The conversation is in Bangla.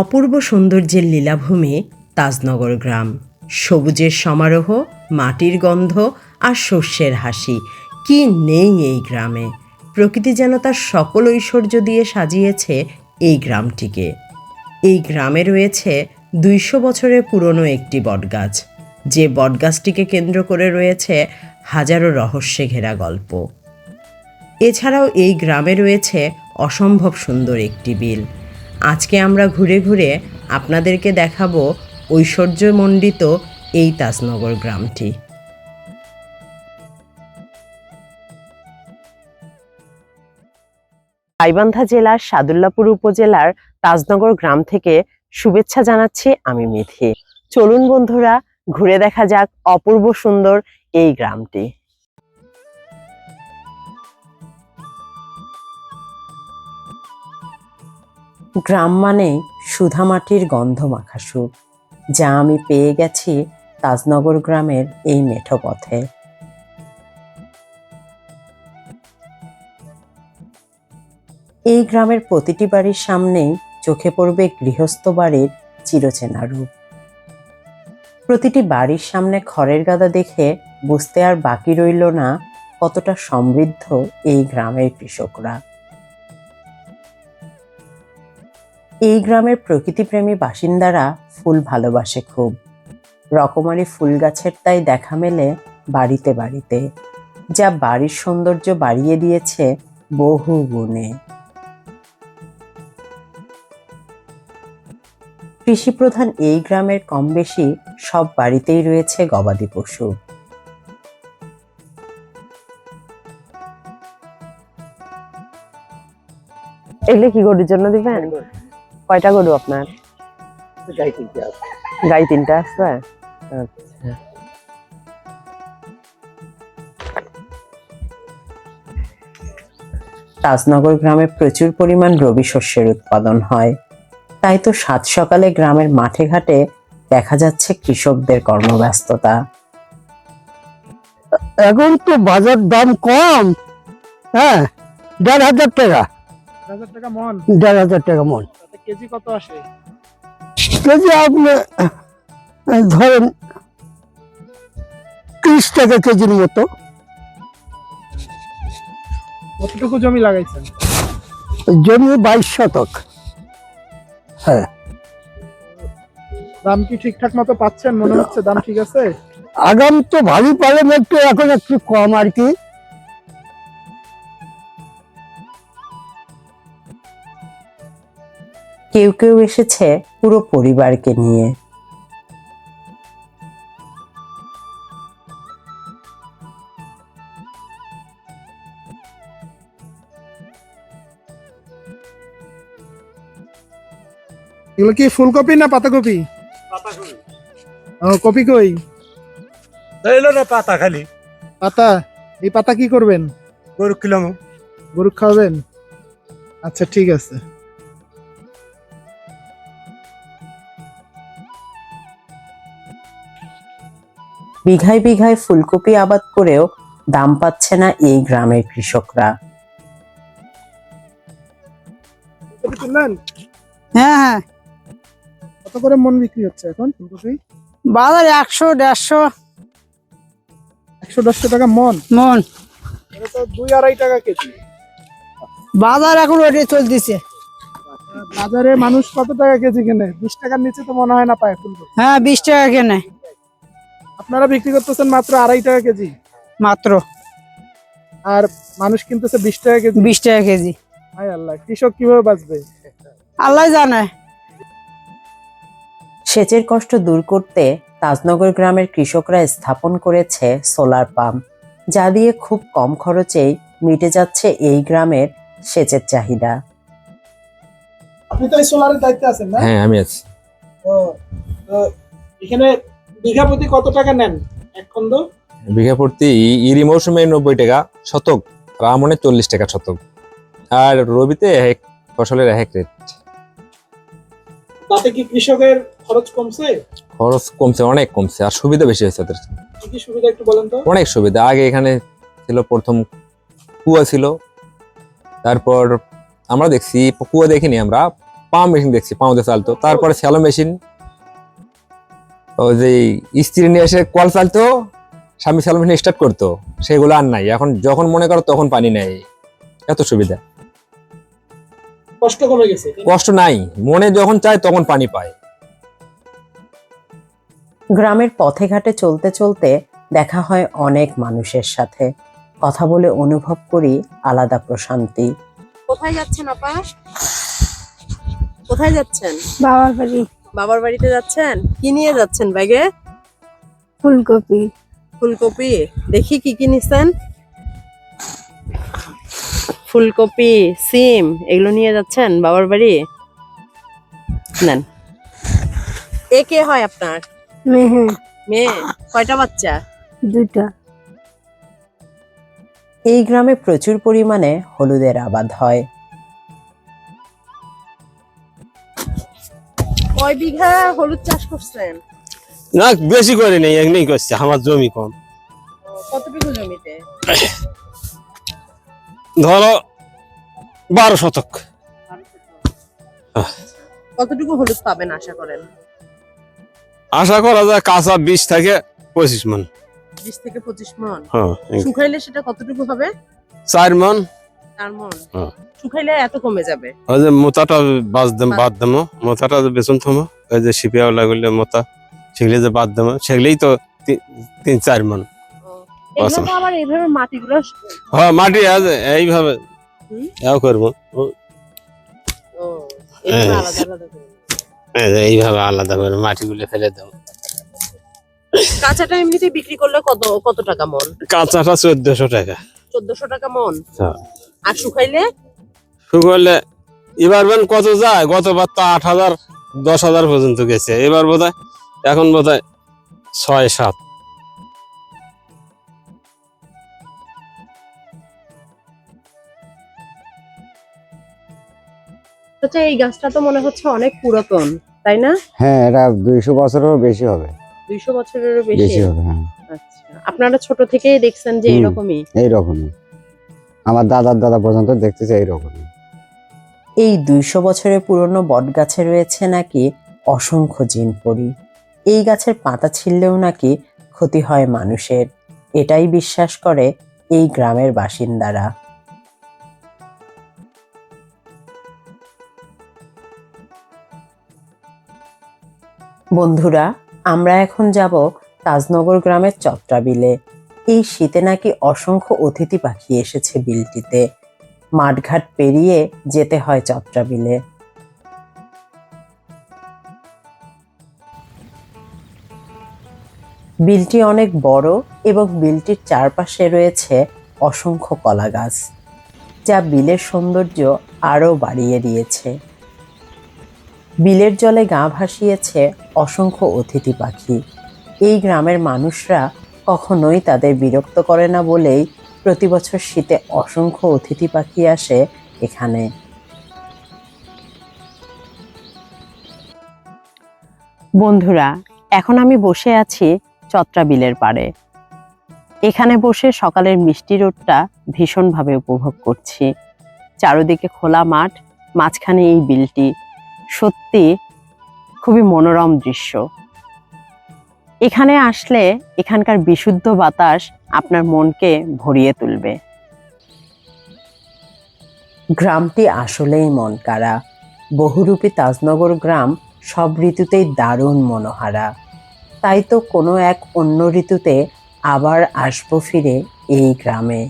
অপূর্ব সৌন্দর্যের লীলাভূমি তাজনগর গ্রাম। সবুজের সমারোহ, মাটির গন্ধ আর শস্যের হাসি। কি নেই এই গ্রামে? প্রকৃতি যেন তার সকল ঐশ্বর্য দিয়ে সাজিয়েছে এই গ্রামটিকে। এই গ্রামে রয়েছে দুইশো বছরের পুরনো একটি বটগাছ। যে বটগাছটিকে কেন্দ্র করে রয়েছে হাজারো রহস্যে ঘেরা গল্প। এছাড়াও এই গ্রামে রয়েছে অসম্ভব সুন্দর একটি বিল। আজকে আমরা ঘুরে ঘুরে আপনাদেরকে দেখাবো ঐশ্বর্যমণ্ডিত এই তাজনগর গ্রামটি। গাইবান্ধা জেলার সাদুল্লাপুর উপজেলার তাজনগর গ্রাম থেকে শুভেচ্ছা জানাচ্ছি আমি মিথি চলুন বন্ধুরা, ঘুরে দেখা যাক অপূর্ব সুন্দর এই গ্রামটি। গ্রাম মানেই সুধামাটির গন্ধ মাখা সুখ যা আমি পেয়ে গেছি তাজনগর গ্রামের এই মেঠো পথে এই গ্রামের প্রতিটি বাড়ির সামনেই চোখে পড়বে গৃহস্থ বাড়ির চিরচেনা রূপ। প্রতিটি বাড়ির সামনে খড়ের গাদা দেখে বুঝতে আর বাকি রইল না কতটা সমৃদ্ধ এই গ্রামের কৃষকরা। এই গ্রামের প্রকৃতিপ্রেমী বাসিন্দারা ফুল ভালোবাসে খুব। রকমারি ফুল গাছের তাই দেখা মেলে বাড়িতে বাড়িতে, যা বাড়ির সৌন্দর্য বাড়িয়ে দিয়েছে বহু গুণে। কৃষিপ্রধান এই গ্রামের কম বেশি সব বাড়িতেই রয়েছে গবাদি পশু। এগুলো কি গরুর জন্য দিবেন? কয়টা গরু আপনার? গাই তিনটা আছে। আচ্ছা। তাজনগর গ্রামে প্রচুর পরিমাণ রবি শস্যের উৎপাদন হয়। তাই তো সাত সকালে গ্রামের মাঠে ঘাটে দেখা যাচ্ছে কৃষকদের কর্মব্যস্ততা। এখন তো বাজার দাম কম। হ্যাঁ দেড় হাজার টাকা। হাজার টাকা মন। দেড় হাজার টাকা মন। কেজি কত আসে? কেজি আপনি ধরেন ত্রিশ টাকা কেজির মতো। কতটুকু জমি লাগাইছেন? জমি বাইশ শতক। হ্যাঁ। দাম কি ঠিকঠাক মতো পাচ্ছেন? মনে হচ্ছে দাম ঠিক আছে? আগাম তো ভালোই পারেন একটু এখন একটু কম আর কি। কেউ কেউ এসেছে পুরো পরিবারকে নিয়ে। এগুলো কি ফুলকপি না পাতাকপি? ও কপি কই? এলো না পাতা খালি। পাতা? এই পাতা কি করবেন? গরু কিলাম গরু খাওয়াবেন? আচ্ছা ঠিক আছে। বিঘায় বিঘায় ফুলকপি আবাদ করেও দাম পাচ্ছে না এই গ্রামের কৃষকরা। হ্যাঁ হ্যাঁ। কত করে মন বিক্রি হচ্ছে এখন ফুলকপি? বাজার একশো দেড়শো। একশো দেড়শো টাকা মন। মন। তো দুই আড়াই টাকা কেজি। বাজার এখন ওটাই চলতেছে। বাজারে মানুষ কত টাকা কেজি কেনে? বিশ টাকার নিচে তো মনে হয় না পায় ফুলকপি। হ্যাঁ বিশ টাকা কেনে। আপনারা বিক্রি করতেছেন মাত্র আড়াই টাকা কেজি? মাত্র। আর মানুষ কিনতেছে বিশ টাকা কেজি? বিশ টাকা কেজি। হায় আল্লাহ কৃষক কীভাবে বাঁচবে? আল্লাহ জানে। সেচের কষ্ট দূর করতে তাজনগর গ্রামের কৃষকরা স্থাপন করেছে সোলার পাম্প যা দিয়ে খুব কম খরচেই মিটে যাচ্ছে এই গ্রামের সেচের চাহিদা। আপনি তো এই সোলারের দায়িত্বে আছেন না? হ্যাঁ আমি আছি। এখানে বিঘা প্রতি কত টাকা নেন? এক খন্ড? বিঘা প্রতি ইরি মৌসুমে নব্বই টাকা শতক আর আমনে চল্লিশ টাকা শতক। আর রবিতে এক ফসলের এক রেট। তাতে কি কৃষকের খরচ কমছে? খরচ কমছে অনেক কমছে আর সুবিধা বেশি হয়েছে ওদের কি সুবিধা একটু বলেন তো? অনেক সুবিধা আগে এখানে ছিল প্রথম কুয়া ছিল তারপর আমরা দেখছি কুয়া দেখিনি আমরা পাম্প মেশিন দেখছি পাম্পে চালতো তারপরে স্যালো মেশিন যে স্ত্রী নিয়ে এসে কল চালতো স্বামী স্যালো মেশিন স্টার্ট করতো সেগুলো আর নাই। এখন যখন মনে করো তখন পানি নেই। এত সুবিধা। কষ্ট কমে গেছে। কষ্ট নাই। মনে যখন চায় তখন পানি পায়। গ্রামের পথে ঘাটে চলতে চলতে দেখা হয় অনেক মানুষের সাথে। কথা বলে অনুভব করি আলাদা প্রশান্তি। কোথায় যাচ্ছেন আপা কোথায় যাচ্ছেন? বাবার বাড়ি। বাবার বাড়িতে যাচ্ছেন? কি নিয়ে যাচ্ছেন ব্যাগে? ফুলকপি। ফুলকপি? দেখি কি কি নিছেন? ফুলকপি সিম এগুলো নিয়ে যাচ্ছেন বাবার বাড়ি? নেন। এ কে হয় আপনার? মেহে। মেয়ে? কয়টা বাচ্চা? দুটা এই গ্রামে প্রচুর পরিমাণে হলুদের আবাদ হয়। কয় বিঘা হলুদ চাষ করছেন? না বেশি করে নেই এমনি করছে আমার জমি কম। কত বিঘা জমিতে? ধরো বারো শতক। কতটুকু হলুদ পাবেন আশা করেন? আশা করা যায় কাঁচা বিশ থেকে পঁচিশ মন। বিশ থেকে পঁচিশ মন? হ্যাঁ শুকাইলে সেটা কতটুকু হবে? চার মন। হ্যাঁ। শুকাইলে এত কমে যাবে। ওই যে মোতাটা বাদ দেম বাদ দেবো মোতাটা যে থমো ওই যে শিপিয়া লাগলে মোতা সেগুলি যে বাদ সেগুলোই তো তিন চার মন। আবার এইভাবে মাটিগুলো হ্যাঁ মাটি আছে এইভাবে? এও করব। হ্যাঁ। এইভাবে আলাদা করে মাটিগুলো ফেলে দেবো। কাঁচাটা এমনিতে বিক্রি করলে কত কত টাকা মন? কাঁচাটা চোদ্দশো টাকা। চোদ্দশো টাকা মন। হ্যাঁ। আর শুকাইলে? শুকরলে এবার বেন কত যায়? গতবার তো আট হাজার দশ হাজার পর্যন্ত গেছে। এবার বোধ এখন বোধ ছয় সাত। আচ্ছা এই গাছটা তো মনে হচ্ছে অনেক পুরাতন তাই না? হ্যাঁ এটা দুইশো বছরেরও বেশি হবে। দুইশো বছরেরও বেশি? হবে হ্যাঁ। আচ্ছা আপনারা ছোট থেকেই দেখছেন যে এরকমই? এইরকমই। আমার দাদার দাদা পর্যন্ত দেখতেছে এইরকমই। এই দুইশো বছরের পুরনো বট গাছে রয়েছে নাকি অসংখ্য জিনপরি। এই গাছের পাতা ছিঁড়লেও নাকি ক্ষতি হয় মানুষের। এটাই বিশ্বাস করে এই গ্রামের বাসিন্দারা। বন্ধুরা আমরা এখন যাব তাজনগর গ্রামের চত্রা বিলে এই শীতে নাকি অসংখ্য অতিথি পাখি এসেছে বিলটিতে। মাঠঘাট পেরিয়ে যেতে হয় চত্রা বিলে বিলটি অনেক বড় এবং বিলটির চারপাশে রয়েছে অসংখ্য কলা গাছ যা বিলের সৌন্দর্য আরও বাড়িয়ে দিয়েছে। বিলের জলে গা ভাসিয়েছে অসংখ্য অতিথি পাখি। এই গ্রামের মানুষরা কখনোই তাদের বিরক্ত করে না বলেই প্রতি বছর শীতে অসংখ্য অতিথি পাখি আসে এখানে। বন্ধুরা, এখন আমি বসে আছি চত্রা বিলের পাড়ে। এখানে বসে সকালের মিষ্টি রোদটা ভীষণভাবে উপভোগ করছি। চারদিকে খোলা মাঠ, মাঝখানে এই বিলটি। সত্যি খুবই মনোরম দৃশ্য। এখানে আসলে এখানকার বিশুদ্ধ বাতাস আপনার মনকে ভরিয়ে তুলবে। গ্রামটি আসলেই মন কারা বহুরূপী তাজনগর গ্রাম সব ঋতুতেই দারুণ মনোহারা। তাই তো কোনো এক অন্য ঋতুতে আবার আসব ফিরে এই গ্রামে।